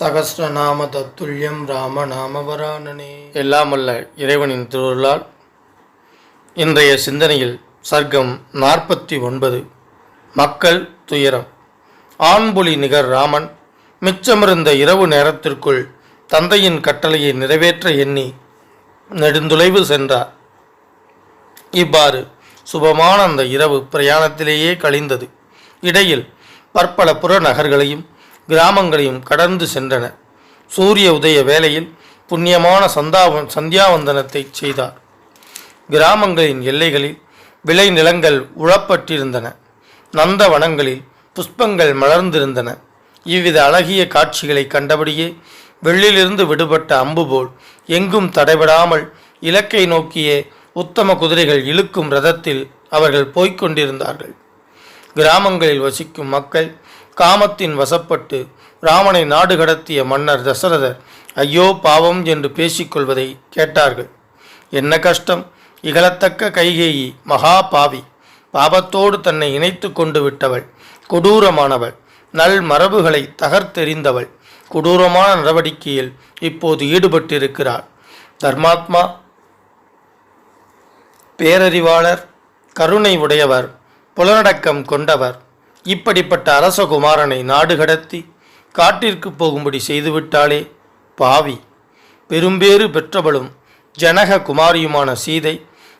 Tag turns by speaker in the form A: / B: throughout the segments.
A: சகஸ்ரநாம தத்துல்யம் ராம நாமவராணனே எல்லாம் அல்ல இறைவனின் திருவருளால் இன்றைய சிந்தனையில் சர்க்கம் நாற்பத்தி ஒன்பது. மக்கள் துயரம். ஆண்புலி நிகர் ராமன் மிச்சமிருந்த இரவு நேரத்திற்குள் தந்தையின் கட்டளையை நிறைவேற்ற எண்ணி நெடுந்துளைவு சென்றார். இவ்வாறு சுபமான அந்த இரவு பிரயாணத்திலேயே கழிந்தது. இடையில் பற்பல புற நகர்களையும் கிராமங்களையும் கடந்து சென்றனர் சூரிய உதய வேளையில் புண்ணியமான சந்தாவன் சந்தியாவந்தனத்தை செய்தார். கிராமங்களின் எல்லைகளில் விளை நிலங்கள் உழப்பட்டிருந்தன. நந்தவனங்களில் புஷ்பங்கள் மலர்ந்திருந்தன. இவ்வித அழகிய காட்சிகளை கண்டபடியே வெள்ளிலிருந்து விடுபட்ட அம்பு போல் எங்கும் தடைபடாமல் இலக்கை நோக்கியே உத்தம குதிரைகள் இழுக்கும் ரதத்தில் அவர்கள் போய்க் கொண்டிருந்தார்கள். கிராமங்களில் வசிக்கும் மக்கள் காமத்தின் வசப்பட்டு ராமனை நாடு கடத்திய மன்னர் தசரதர் ஐயோ பாவம் என்று பேசிக்கொள்வதை கேட்டார்கள். என்ன கஷ்டம்? இகழத்தக்க கைகேயி மகா பாவி. பாபத்தோடு தன்னை இணைத்து கொண்டு விட்டவள் கொடூரமானவள். நல் மரபுகளை தகர்த்தெறிந்தவள். கொடூரமான நடவடிக்கையில் இப்போது ஈடுபட்டிருக்கிறாள். தர்மாத்மா பேரறிவாளர் கருணை உடையவர் புலனடக்கம் கொண்டவர். இப்படிப்பட்ட அரசகுமாரனை நாடு கடத்தி காட்டிற்கு போகும்படி செய்துவிட்டாளே பாவி. பெரும்பேறு பெற்றவளும் ஜனக குமாரியுமான சீதை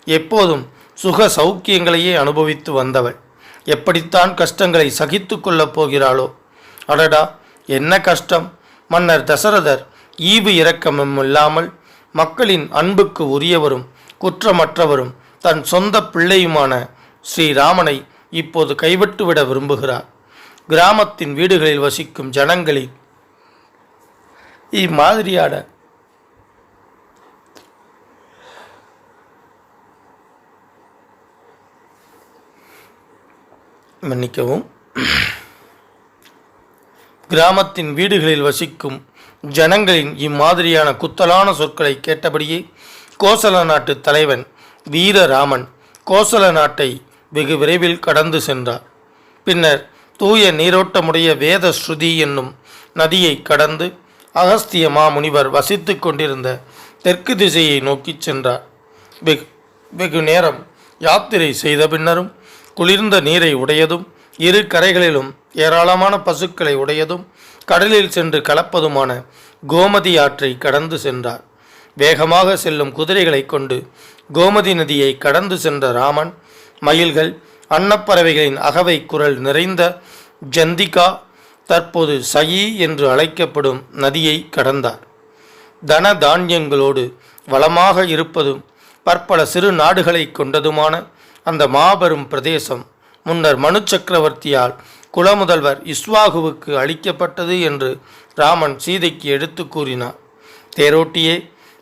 A: எப்போதும் சுக சௌக்கியங்களையே அனுபவித்து வந்தவள். எப்படித்தான் கஷ்டங்களை சகித்து கொள்ளப் போகிறாளோ? அடடா என்ன கஷ்டம்? மன்னர் தசரதர் ஈவு இரக்கமும் இல்லாமல் மக்களின் அன்புக்கு உரியவரும் குற்றமற்றவரும் தன் சொந்த பிள்ளையுமான ஸ்ரீராமனை இப்போது கைவிட்டுவிட விரும்புகிறார். கிராமத்தின் வீடுகளில் வசிக்கும் ஜனங்களில் இம்மாதிரியான மன்னிக்கவும். கிராமத்தின் வீடுகளில் வசிக்கும் ஜனங்களின் இம்மாதிரியான குத்தலான சொற்களை கேட்டபடியே கோசல நாட்டு தலைவன் வீரராமன் கோசல நாட்டை வெகு விரைவில் கடந்து சென்றார். பின்னர் தூய நீரோட்டமுடைய வேத ஸ்ருதி என்னும் நதியை கடந்து அகஸ்திய மாமுனிவர் வசித்து கொண்டிருந்த தெற்கு திசையை நோக்கிச் சென்றார். வெகு வெகு நேரம் யாத்திரை செய்த பின்னரும் குளிர்ந்த நீரை உடையதும் இரு கரைகளிலும் ஏராளமான பசுக்களை உடையதும் கடலில் சென்று கலப்பதுமான கோமதி ஆற்றை கடந்து சென்றார். வேகமாக செல்லும் குதிரைகளை கொண்டு கோமதி நதியை கடந்து சென்ற ராமன் மயில்கள் அன்னப்பறவைகளின் அகவை குரல் நிறைந்த ஜந்திகா தற்போது சயி என்று அழைக்கப்படும் நதியை கடந்தார். தன தானியங்களோடு வளமாக இருப்பதும் பற்பல சிறு நாடுகளை கொண்டதுமான அந்த மாபெரும் பிரதேசம் முன்னர் மனு சக்கரவர்த்தியால் குலமுதல்வர் இஸ்வாகுவுக்கு அளிக்கப்பட்டது என்று ராமன் சீதைக்கு எடுத்து கூறினார். தேரோட்டியே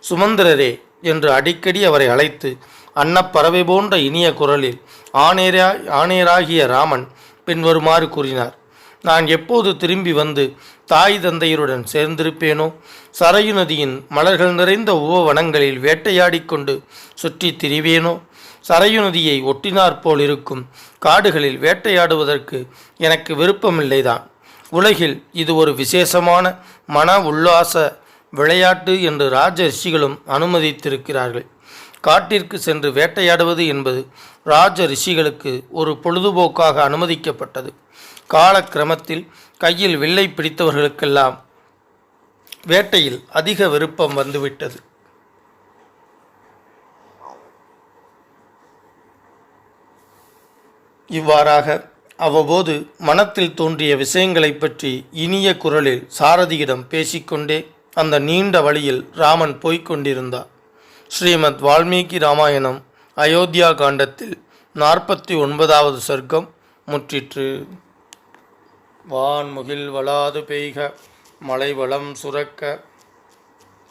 A: சுமந்திரரே என்று அடிக்கடி அவரை அழைத்து அன்னப்பறவை போன்ற இனிய குரலில் ஆனேரா ஆனேராகிய ராமன் பின்வருமாறு கூறினார். நான் எப்போது திரும்பி வந்து தாய் தந்தையருடன் சேர்ந்திருப்பேனோ? சரையு நதியின் மலர்கள் நிறைந்த உபவனங்களில் வேட்டையாடி கொண்டு சுற்றித் திரிவேனோ? சரையு நதியை ஒட்டினாற்போல் இருக்கும் காடுகளில் வேட்டையாடுவதற்கு எனக்கு விருப்பமில்லைதான். உலகில் இது ஒரு விசேஷமான மன உல்லாச விளையாட்டு என்று ராஜ ரிஷிகளும் அனுமதித்திருக்கிறார்கள். காட்டிற்கு சென்று வேட்டையாடுவது என்பது ராஜ ரிஷிகளுக்கு ஒரு பொழுதுபோக்காக அனுமதிக்கப்பட்டது. காலக்கிரமத்தில் கையில் வில்லை பிடித்தவர்களுக்கெல்லாம் வேட்டையில் அதிக விருப்பம் வந்துவிட்டது. இவ்வாறாக அவ்வப்போது மனத்தில் தோன்றிய விஷயங்களைப் பற்றி இனிய குரலில் சாரதியிடம் பேசிக்கொண்டே அந்த நீண்ட வழியில் ராமன் போய்க் கொண்டிருந்தார் ஸ்ரீமத் வால்மீகி ராமாயணம் அயோத்தியா காண்டத்தில் நாற்பத்தி ஒன்பதாவது சர்க்கம் முற்றிற்று. வான்முகில் வளாது பெய்க மலைவளம் சுரக்க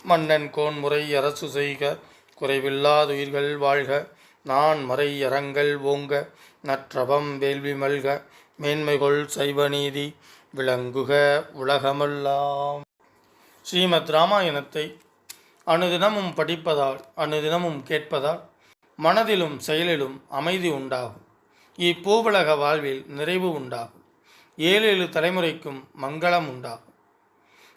A: மன்னன் கோன்முறை அரசு செய்க குறைவில்லாதுயிர்கள் வாழ்க நான் மறை அறங்கள் ஓங்க நற்றபம் வேள்வி மல்க மேன்மைகொள் சைவநீதி விளங்குக உலகமெல்லாம். ஸ்ரீமத் ராமாயணத்தை அனுதினமும் படிப்பதால் அனுதினமும் கேட்பதால் மனதிலும் செயலிலும் அமைதி உண்டாகும். இப்பூவுலக வாழ்வில் நிறைவு உண்டாகும். ஏழு ஏழு தலைமுறைக்கும் மங்களம் உண்டாகும்.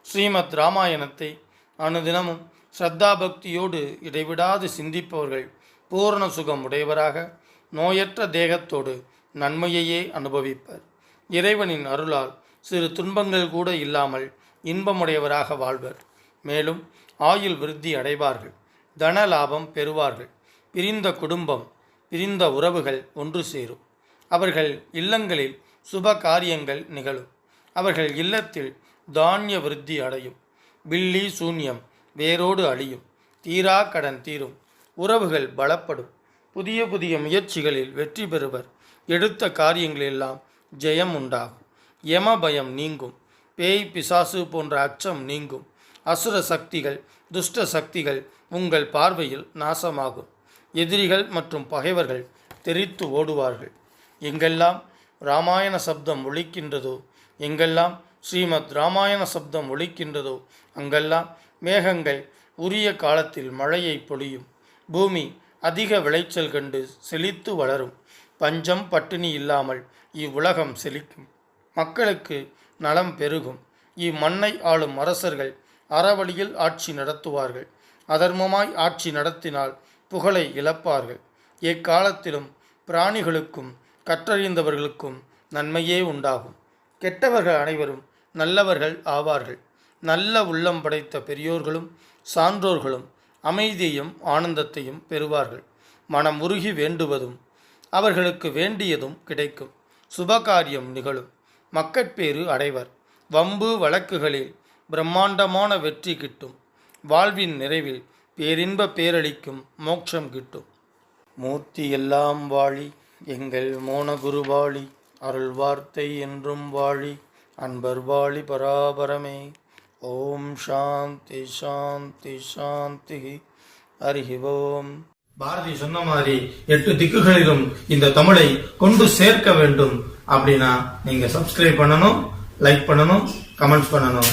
A: ஸ்ரீமத் ராமாயணத்தை அனுதினமும் ஸ்ரத்தா பக்தியோடு இடைவிடாது சிந்திப்பவர்கள் பூரண சுகம் உடையவராக நோயற்ற தேகத்தோடு நன்மையையே அனுபவிப்பர். இறைவனின் அருளால் சிறு துன்பங்கள் கூட இல்லாமல் இன்பமுடையவராக வாழ்வர். மேலும் ஆயுள் விருத்தி அடைவார்கள். தன லாபம் பெறுவார்கள். பிரிந்த குடும்பம் பிரிந்த உறவுகள் ஒன்று சேரும். அவர்கள் இல்லங்களில் சுப காரியங்கள் நிகழும். அவர்கள் இல்லத்தில் தானிய விருத்தி அடையும். பில்லி சூன்யம் வேரோடு அழியும். தீரா கடன் தீரும். உறவுகள் பலப்படும். புதிய புதிய முயற்சிகளில் வெற்றி பெறுவர். எடுத்த காரியங்களெல்லாம் ஜெயம் உண்டாகும். யம பயம் நீங்கும். பேய் பிசாசு போன்ற அச்சம் நீங்கும். அசுர சக்திகள் துஷ்ட சக்திகள் உங்கள் பார்வையில் நாசமாகும். எதிரிகள் மற்றும் பகைவர்கள் தெரித்து ஓடுவார்கள். எங்கெல்லாம் ராமாயண சப்தம் ஒழிக்கின்றதோ எங்கெல்லாம் ஸ்ரீமத் ராமாயண சப்தம் ஒழிக்கின்றதோ அங்கெல்லாம் மேகங்கள் உரிய காலத்தில் மழையை பொழியும். பூமி அதிக விளைச்சல் கண்டு செழித்து வளரும். பஞ்சம் பட்டினி இல்லாமல் இவ்வுலகம் செழிக்கும். மக்களுக்கு நலம் பெருகும். இம்மண்ணை ஆளும் அரசர்கள் அறவழியில் ஆட்சி நடத்துவார்கள். அதர்மமாய் ஆட்சி நடத்தினால் புகழை இழப்பார்கள். எக்காலத்திலும் பிராணிகளுக்கும் கற்றறிந்தவர்களுக்கும் நன்மையே உண்டாகும். கெட்டவர்கள் அனைவரும் நல்லவர்கள் ஆவார்கள். நல்ல உள்ளம் படைத்த பெரியோர்களும் சான்றோர்களும் அமைதியையும் ஆனந்தத்தையும் பெறுவார்கள். மனம் உருகி வேண்டுவதும் அவர்களுக்கு வேண்டியதும் கிடைக்கும். சுபகாரியம் நிகழும். மக்கட்பேறு அடைவர். வம்பு வழக்குகளில் பிரம்மாண்டமான வெற்றி கிட்டும். வாழ்வின் நிறைவில் பேரின்ப பேரளிக்கும் மோட்சம் கிட்டும். மூர்த்தி எல்லாம் வாழி எங்கள் மோனகுரு வாழி அருள் வார்த்தை என்றும் வாழி அன்பர் வாழி பராபரமே. ஓம் சாந்தி சாந்தி சாந்தி. ஹரிஹி ஓம்.
B: பாரதி சொன்ன மாதிரி எட்டு திக்குகளிலும் இந்த தமிழை கொண்டு சேர்க்க வேண்டும். அப்படின்னா நீங்க சப்ஸ்கிரைப் பண்ணணும் லைக் பண்ணணும் கமெண்ட்ஸ் பண்ணணும்.